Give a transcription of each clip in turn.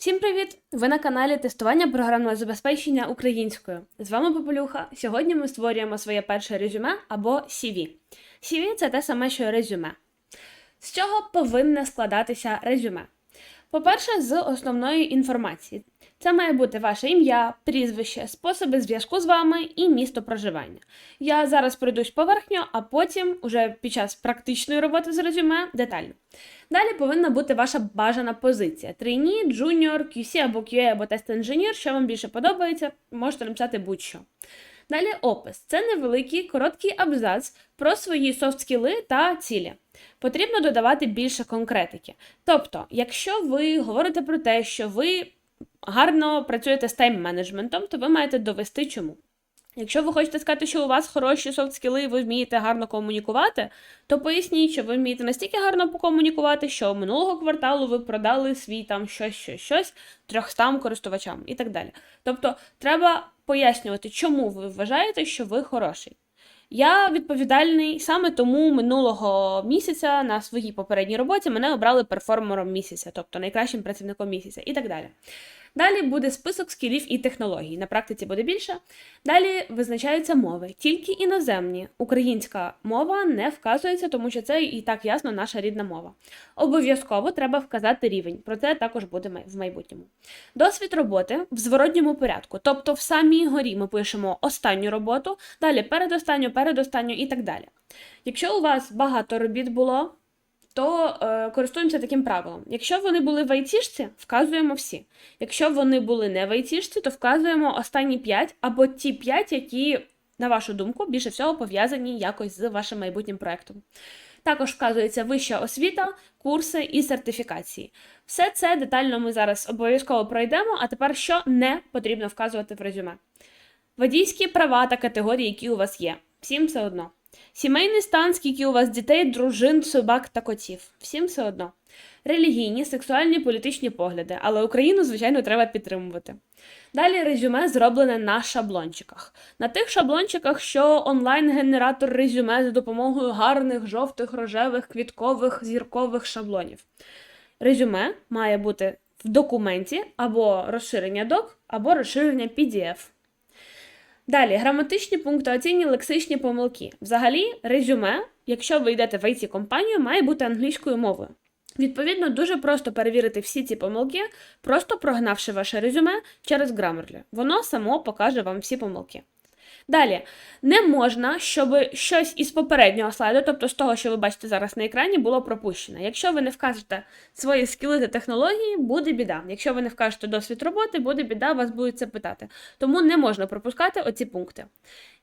Всім привіт! Ви на каналі тестування програмного забезпечення українською. З вами Попелюха. Сьогодні ми створюємо своє перше резюме або CV. CV – це те саме, що резюме. З чого повинне складатися резюме? По-перше, з основної інформації. Це має бути ваше ім'я, прізвище, способи зв'язку з вами і місто проживання. Я зараз пройдусь поверхньо, а потім, уже під час практичної роботи з резюме, детально. Далі повинна бути ваша бажана позиція: трейні, джуніор, QC або QA, або тест-інженір, що вам більше подобається, можете написати будь-що. Далі опис це невеликий короткий абзац про свої софт-скіли та цілі. Потрібно додавати більше конкретики. Тобто, якщо ви говорите про те, що ви гарно працюєте з тайм-менеджментом, то ви маєте довести чому. Якщо ви хочете сказати, що у вас хороші софт-скіли, ви вмієте гарно комунікувати, то поясніть, що ви вмієте настільки гарно покомунікувати, що минулого кварталу ви продали свій там щось, щось, щось 300 користувачам і так далі. Тобто, треба пояснювати, чому ви вважаєте, що ви хороший. Я відповідальний саме тому минулого місяця на своїй попередній роботі мене обрали перформером місяця, тобто найкращим працівником місяця, і так далі. Далі буде список скілів і технологій. На практиці буде більше. Далі визначаються мови, тільки іноземні. Українська мова не вказується, тому що це і так ясно наша рідна мова. Обов'язково треба вказати рівень. Про це також буде в майбутньому. Досвід роботи в зворотньому порядку. Тобто, в самій горі ми пишемо останню роботу, далі передостанню, передостанню і так далі. Якщо у вас багато робіт було, то е, користуємося таким правилом. Якщо вони були в айтішці, вказуємо всі. Якщо вони були не в айтішці, то вказуємо останні 5 або ті 5, які, на вашу думку, більше всього пов'язані якось з вашим майбутнім проектом. Також вказується вища освіта, курси і сертифікації. Все це детально ми зараз обов'язково пройдемо, а тепер що не потрібно вказувати в резюме. Водійські права та категорії, які у вас є. Всім все одно. Сімейний стан, скільки у вас дітей, дружин, собак та котів. Всім все одно. Релігійні, сексуальні, політичні погляди, але Україну, звичайно, треба підтримувати. Далі резюме зроблене на шаблончиках. На тих шаблончиках, що онлайн-генератор резюме за допомогою гарних жовтих, рожевих, квіткових, зіркових шаблонів. Резюме має бути в документі або розширення док, або розширення PDF. Далі, граматичні пунктуаційні лексичні помилки. Взагалі, резюме, якщо ви йдете в it компанію має бути англійською мовою. Відповідно, дуже просто перевірити всі ці помилки, просто прогнавши ваше резюме через Grammarly. Воно само покаже вам всі помилки. Далі, не можна, щоб щось із попереднього слайду, тобто з того, що ви бачите зараз на екрані, було пропущено. Якщо ви не вкажете свої скіли та технології, буде біда. Якщо ви не вкажете досвід роботи, буде біда, вас будуть це питати. Тому не можна пропускати оці пункти.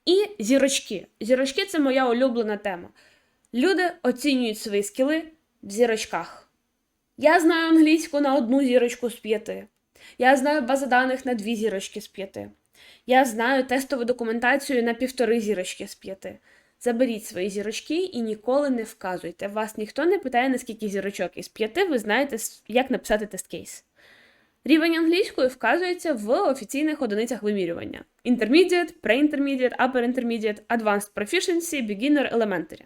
І зірочки. Зірочки це моя улюблена тема. Люди оцінюють свої скіли в зірочках. Я знаю англійську на одну зірочку з п'яти. Я знаю бази даних на дві зірочки з п'яти. Я знаю тестову документацію на півтори зірочки з п'яти. Заберіть свої зірочки і ніколи не вказуйте. Вас ніхто не питає, наскільки зірочок із п'яти ви знаєте, як написати тест-кейс. Рівень англійської вказується в офіційних одиницях вимірювання: Intermediate, Pre-Intermediate, Upper Intermediate, Advanced Proficiency, Beginner, Elementary.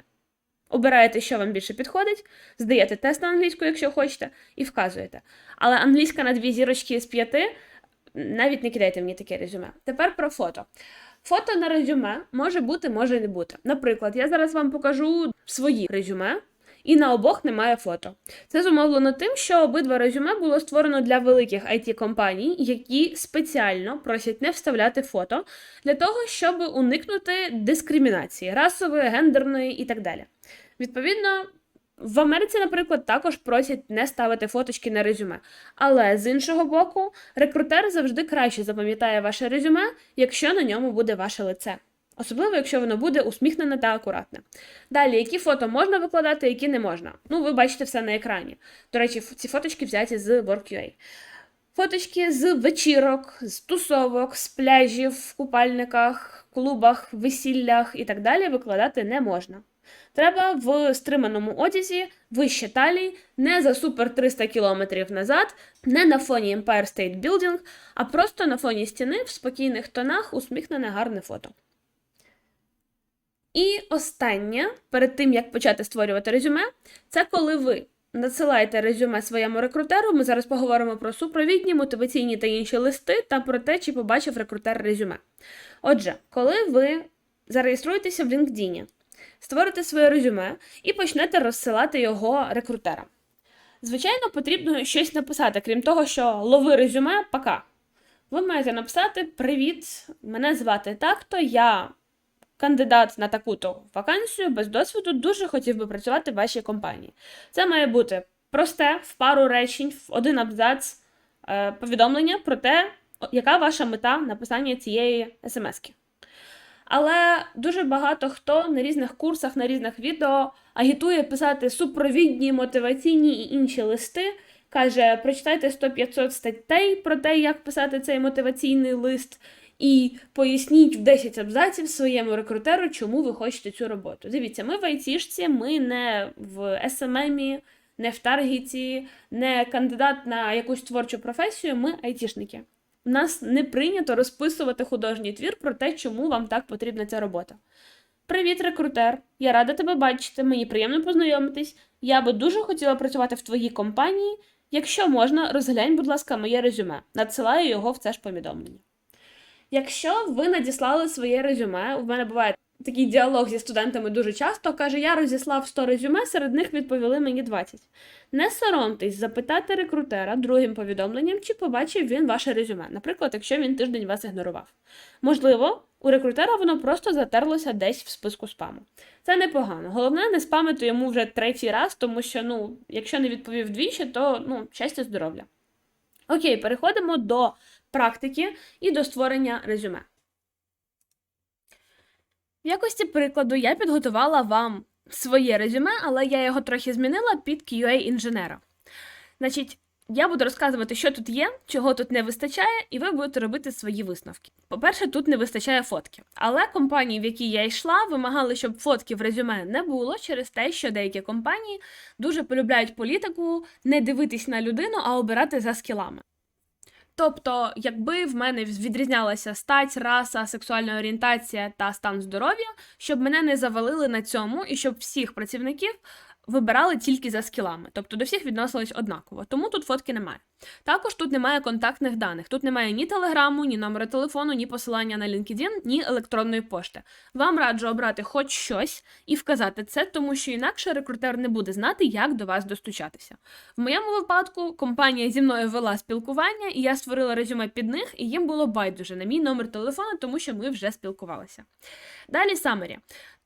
Обираєте, що вам більше підходить, здаєте тест на англійську, якщо хочете, і вказуєте. Але англійська на дві зірочки з п'яти навіть не кидайте мені таке резюме. Тепер про фото. Фото на резюме може бути, може не бути. Наприклад, я зараз вам покажу свої резюме, і на обох немає фото. Це зумовлено тим, що обидва резюме було створено для великих it компаній які спеціально просять не вставляти фото для того, щоб уникнути дискримінації расової, гендерної і так далі. Відповідно, в Америці, наприклад, також просять не ставити фоточки на резюме. Але з іншого боку, рекрутер завжди краще запам'ятає ваше резюме, якщо на ньому буде ваше лице. Особливо, якщо воно буде усміхнене та акуратне. Далі, які фото можна викладати, які не можна. Ну, ви бачите все на екрані. До речі, ці фоточки взяті з Work.ua. Фоточки з вечірок, з тусовок, з пляжів, в купальниках, клубах, весіллях і так далі викладати не можна. Треба в стриманому одязі, вище талії, не за супер 300 кілометрів назад, не на фоні Empire State Building, а просто на фоні стіни в спокійних тонах усміхнене гарне фото. І останнє, перед тим як почати створювати резюме, це коли ви надсилайте резюме своєму рекрутеру. Ми зараз поговоримо про супровідні, мотиваційні та інші листи та про те, чи побачив рекрутер резюме. Отже, коли ви зареєструєтеся в LinkedIn, створите своє резюме і почнете розсилати його рекрутерам. Звичайно, потрібно щось написати, крім того, що лови резюме, пока. Ви маєте написати: Привіт, мене звати так-то, я кандидат на таку-то вакансію без досвіду, дуже хотів би працювати в вашій компанії. Це має бути просте, в пару речень, в один абзац е, повідомлення про те, яка ваша мета написання цієї смски. Але дуже багато хто на різних курсах, на різних відео агітує писати супровідні, мотиваційні і інші листи. Каже, прочитайте 100-500 статей про те, як писати цей мотиваційний лист, і поясніть в 10 абзаців своєму рекрутеру, чому ви хочете цю роботу. Дивіться, ми в айтішці, ми не в СММі, не в таргеті, не кандидат на якусь творчу професію, ми айтішники. У нас не прийнято розписувати художній твір про те, чому вам так потрібна ця робота. Привіт, рекрутер! Я рада тебе бачити, мені приємно познайомитись. Я би дуже хотіла працювати в твоїй компанії. Якщо можна, розглянь, будь ласка, моє резюме. Надсилаю його в це ж повідомлення. Якщо ви надіслали своє резюме, у мене буває такий діалог зі студентами дуже часто, каже, я розіслав 100 резюме, серед них відповіли мені 20. Не соромтесь запитати рекрутера другим повідомленням, чи побачив він ваше резюме, наприклад, якщо він тиждень вас ігнорував. Можливо, у рекрутера воно просто затерлося десь в списку спаму. Це непогано. Головне, не спамити йому вже третій раз, тому що, ну, якщо не відповів двічі, то ну, щастя здоров'я. Окей, переходимо до практики і до створення резюме. Якості прикладу я підготувала вам своє резюме, але я його трохи змінила під QA-інженера. Значить, я буду розказувати, що тут є, чого тут не вистачає, і ви будете робити свої висновки. По-перше, тут не вистачає фотки. Але компанії, в які я йшла, вимагали, щоб фотки в резюме не було через те, що деякі компанії дуже полюбляють політику не дивитись на людину, а обирати за скілами. Тобто, якби в мене відрізнялася стать, раса, сексуальна орієнтація та стан здоров'я, щоб мене не завалили на цьому і щоб всіх працівників вибирали тільки за скілами, тобто до всіх відносились однаково. Тому тут фотки немає. Також тут немає контактних даних. Тут немає ні телеграму, ні номера телефону, ні посилання на LinkedIn, ні електронної пошти. Вам раджу обрати хоч щось і вказати це, тому що інакше рекрутер не буде знати, як до вас достучатися. В моєму випадку компанія зі мною вела спілкування, і я створила резюме під них, і їм було байдуже на мій номер телефону, тому що ми вже спілкувалися. Далі Summary.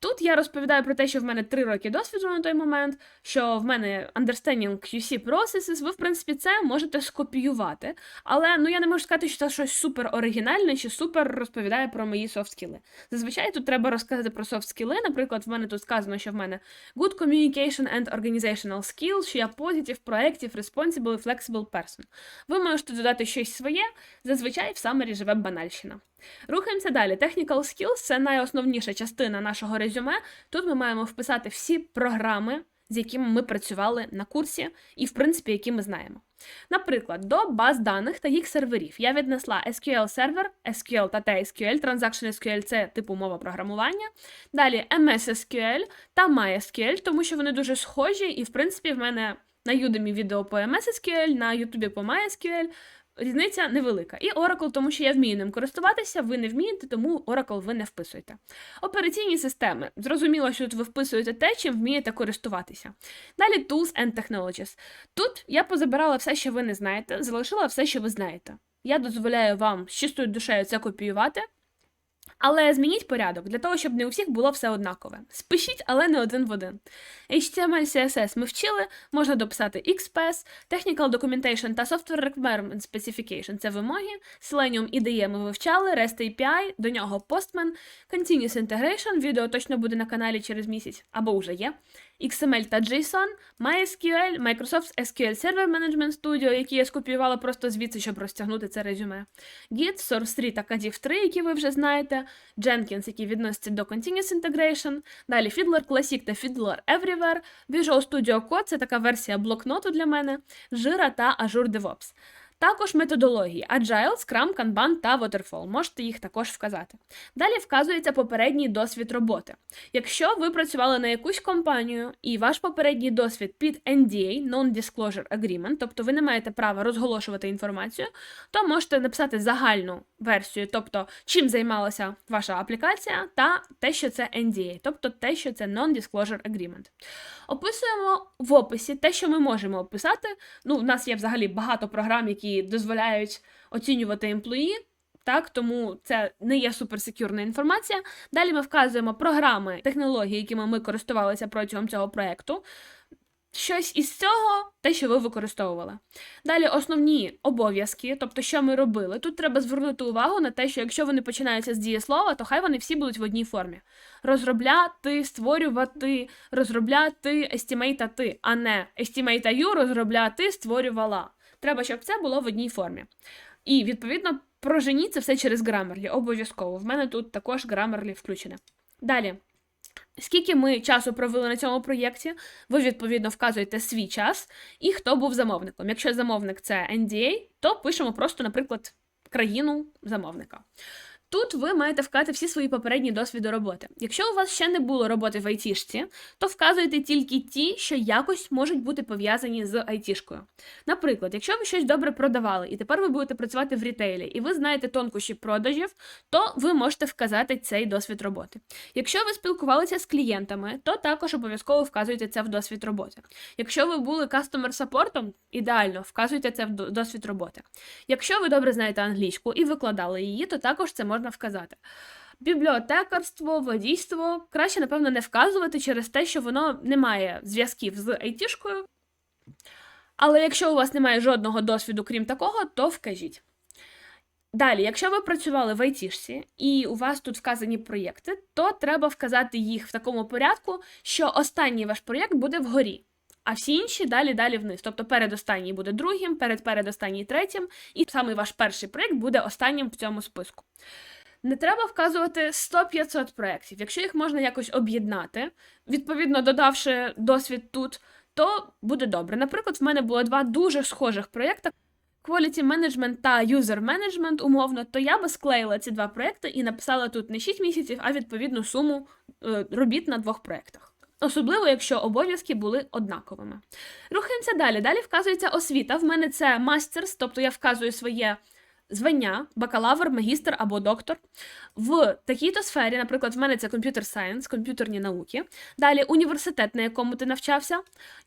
Тут я розповідаю про те, що в мене три роки досвіду на той момент, що в мене understanding QC processes, ви, в принципі, це можете скопіювати. Але ну я не можу сказати, що це щось супер оригінальне чи супер розповідає про мої софт-скіли. Зазвичай тут треба розказати про софт-скіли. Наприклад, в мене тут сказано, що в мене good communication and organizational skills, що я positive, proactive, responsible, flexible person. Ви можете додати щось своє, зазвичай в Summary живе банальщина. Рухаємося далі. Technical skills – це найосновніша частина нашого резюме. Тут ми маємо вписати всі програми, з якими ми працювали на курсі, і, в принципі, які ми знаємо. Наприклад, до баз даних та їх серверів я віднесла SQL сервер, SQL та TSQL, Transaction SQL – це типу мова програмування. Далі MS SQL та MySQL, тому що вони дуже схожі, і, в принципі, в мене на Udemy відео по MS SQL, на YouTube по MySQL. Різниця невелика. І Oracle, тому що я вмію ним користуватися, ви не вмієте, тому Oracle ви не вписуєте. Операційні системи. Зрозуміло, що тут ви вписуєте те, чим вмієте користуватися. Далі Tools and Technologies. Тут я позабирала все, що ви не знаєте, залишила все, що ви знаєте. Я дозволяю вам з чистою душею це копіювати. Але змініть порядок для того, щоб не у всіх було все однакове. Спишіть, але не один в один. HTML, CSS ми вчили, можна дописати XPS, Technical Documentation та Software Requirement Specification – це вимоги, Selenium IDE ми вивчали, REST API, до нього Postman, Continuous Integration, відео точно буде на каналі через місяць, або вже є. XML та JSON, MySQL, Microsoft SQL Server Management Studio, які я скопіювала просто звідси, щоб розтягнути це резюме. Git, Source 3 та Kadiff 3, які ви вже знаєте, Jenkins, який відноситься до Continuous Integration, далі Fiddler Classic та Fiddler Everywhere, Visual Studio Code, це така версія блокноту для мене, Jira та Azure DevOps. Також методології Agile, Scrum, Kanban та Waterfall. Можете їх також вказати. Далі вказується попередній досвід роботи. Якщо ви працювали на якусь компанію і ваш попередній досвід під NDA, Non-Disclosure Agreement, тобто ви не маєте права розголошувати інформацію, то можете написати загальну версію, тобто чим займалася ваша аплікація, та те, що це NDA, тобто те, що це Non-Disclosure Agreement. Описуємо в описі те, що ми можемо описати. Ну, у нас є взагалі багато програм, які дозволяють оцінювати емплої. Так, тому це не є суперсекюрна інформація. Далі ми вказуємо програми, технології, якими ми користувалися протягом цього проєкту. Щось із цього, те, що ви використовували. Далі основні обов'язки, тобто, що ми робили. Тут треба звернути увагу на те, що якщо вони починаються з дієслова, то хай вони всі будуть в одній формі: розробляти, створювати, розробляти, естімейтати, а не естімейтаю, розробляти, створювала. Треба, щоб це було в одній формі. І відповідно проженіть це все через Grammarly, обов'язково. В мене тут також Grammarly включене. Далі. Скільки ми часу провели на цьому проєкті, ви відповідно вказуєте свій час і хто був замовником. Якщо замовник це NDA, то пишемо просто, наприклад, країну замовника. Тут ви маєте вказати всі свої попередні досвіди роботи. Якщо у вас ще не було роботи в айтішці, то вказуйте тільки ті, що якось можуть бути пов'язані з айтішкою. Наприклад, якщо ви щось добре продавали, і тепер ви будете працювати в рітейлі, і ви знаєте тонкощі продажів, то ви можете вказати цей досвід роботи. Якщо ви спілкувалися з клієнтами, то також обов'язково вказуйте це в досвід роботи. Якщо ви були кастомер саппортом, ідеально вказуйте це в досвід роботи. Якщо ви добре знаєте англійську і викладали її, то також це можна вказати. Бібліотекарство, водійство краще, напевно, не вказувати через те, що воно не має зв'язків з айтішкою. Але якщо у вас немає жодного досвіду, крім такого, то вкажіть. Далі, якщо ви працювали в айтішці і у вас тут вказані проєкти, то треба вказати їх в такому порядку, що останній ваш проєкт буде вгорі, а всі інші далі далі вниз. Тобто передостанній буде другим, перед передостанній третім, і саме ваш перший проєкт буде останнім в цьому списку. Не треба вказувати 100-500 проєктів. Якщо їх можна якось об'єднати, відповідно додавши досвід тут, то буде добре. Наприклад, в мене було два дуже схожих проєкти. Quality Management та User Management, умовно, то я би склеїла ці два проєкти і написала тут не 6 місяців, а відповідну суму е, робіт на двох проєктах. Особливо, якщо обов'язки були однаковими. Рухаємося далі. Далі вказується освіта. В мене це мастерс, тобто я вказую своє звання, бакалавр, магістр або доктор. В такій-то сфері, наприклад, в мене це комп'ютер сайенс, комп'ютерні науки. Далі університет, на якому ти навчався,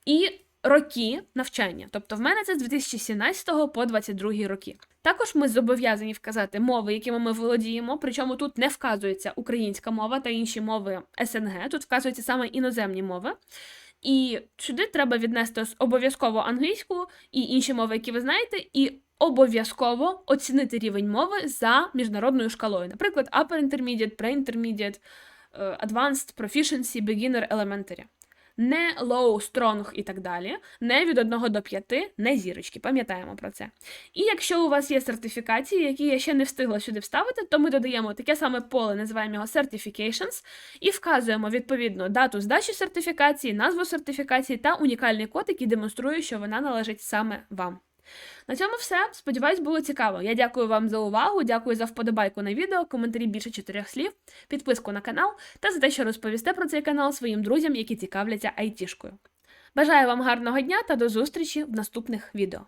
і роки навчання. Тобто в мене це з 2017 по 2022 роки. Також ми зобов'язані вказати мови, якими ми володіємо, причому тут не вказується українська мова та інші мови СНГ, тут вказуються саме іноземні мови. І сюди треба віднести обов'язково англійську і інші мови, які ви знаєте, і обов'язково оцінити рівень мови за міжнародною шкалою. Наприклад, Upper Intermediate, Pre-Intermediate, е, Advanced, Proficiency, Beginner, Elementary. Не low, strong і так далі, не від 1 до 5, не зірочки, пам'ятаємо про це. І якщо у вас є сертифікації, які я ще не встигла сюди вставити, то ми додаємо таке саме поле, називаємо його Certifications, і вказуємо відповідно дату здачі сертифікації, назву сертифікації та унікальний код, який демонструє, що вона належить саме вам. На цьому все. Сподіваюсь, було цікаво. Я дякую вам за увагу, дякую за вподобайку на відео, коментарі більше чотирьох слів, підписку на канал та за те, що розповісте про цей канал своїм друзям, які цікавляться айтішкою. Бажаю вам гарного дня та до зустрічі в наступних відео.